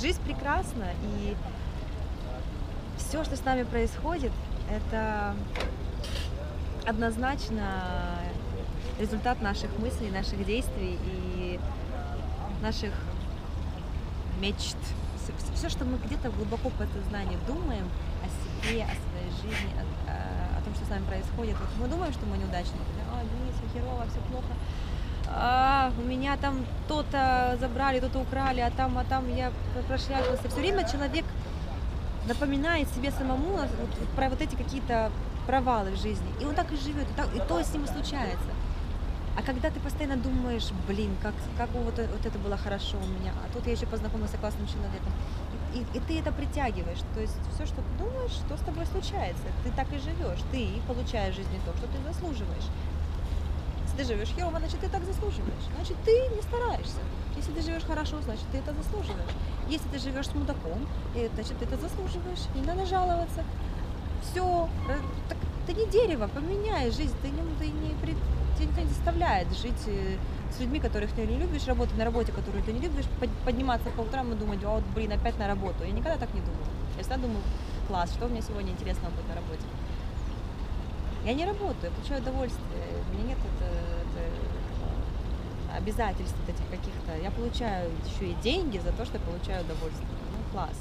жизнь прекрасна, и все, что с нами происходит, это однозначно результат наших мыслей, наших действий и наших мечт. Все, что мы где-то глубоко подсознании думаем о себе, о своей жизни, о, о- о том, что с нами происходит. Вот мы думаем, что мы неудачники. А, блин, все херово, все плохо. А, у меня там то-то забрали, то-то украли, а там, а там я прошляпился. Все время человек напоминает себе самому вот- про вот эти какие-то провалы в жизни. И он так и живет, и, так- и то с ним и случается. А когда ты постоянно думаешь, блин, как, как вот, вот это было хорошо у меня, а тут я еще познакомился с классным человеком, и, и ты это притягиваешь. То есть все, что ты думаешь, что с тобой случается. Ты так и живешь, ты получаешь в жизни то, что ты заслуживаешь. Ты живешь херово, значит ты так заслуживаешь. Значит, ты не стараешься. Если ты живешь хорошо, значит ты это заслуживаешь. Если ты живешь с мудаком, э, значит ты это заслуживаешь. Не надо жаловаться. Все. Так ты не дерево, поменяй жизнь. Ты не, ты не, при- не заставляет жить э, с людьми, которых ты не любишь, работать на работе, которую ты не любишь, под- подниматься по утрам и думать, а вот, блин, опять на работу. Я никогда так не думала. Я всегда думаю, класс, что мне сегодня интересного будет на работе. Я не работаю, я получаю удовольствие. У меня нет это, это, обязательств вот этих каких-то. Я получаю еще и деньги за то, что я получаю удовольствие. Ну, класс.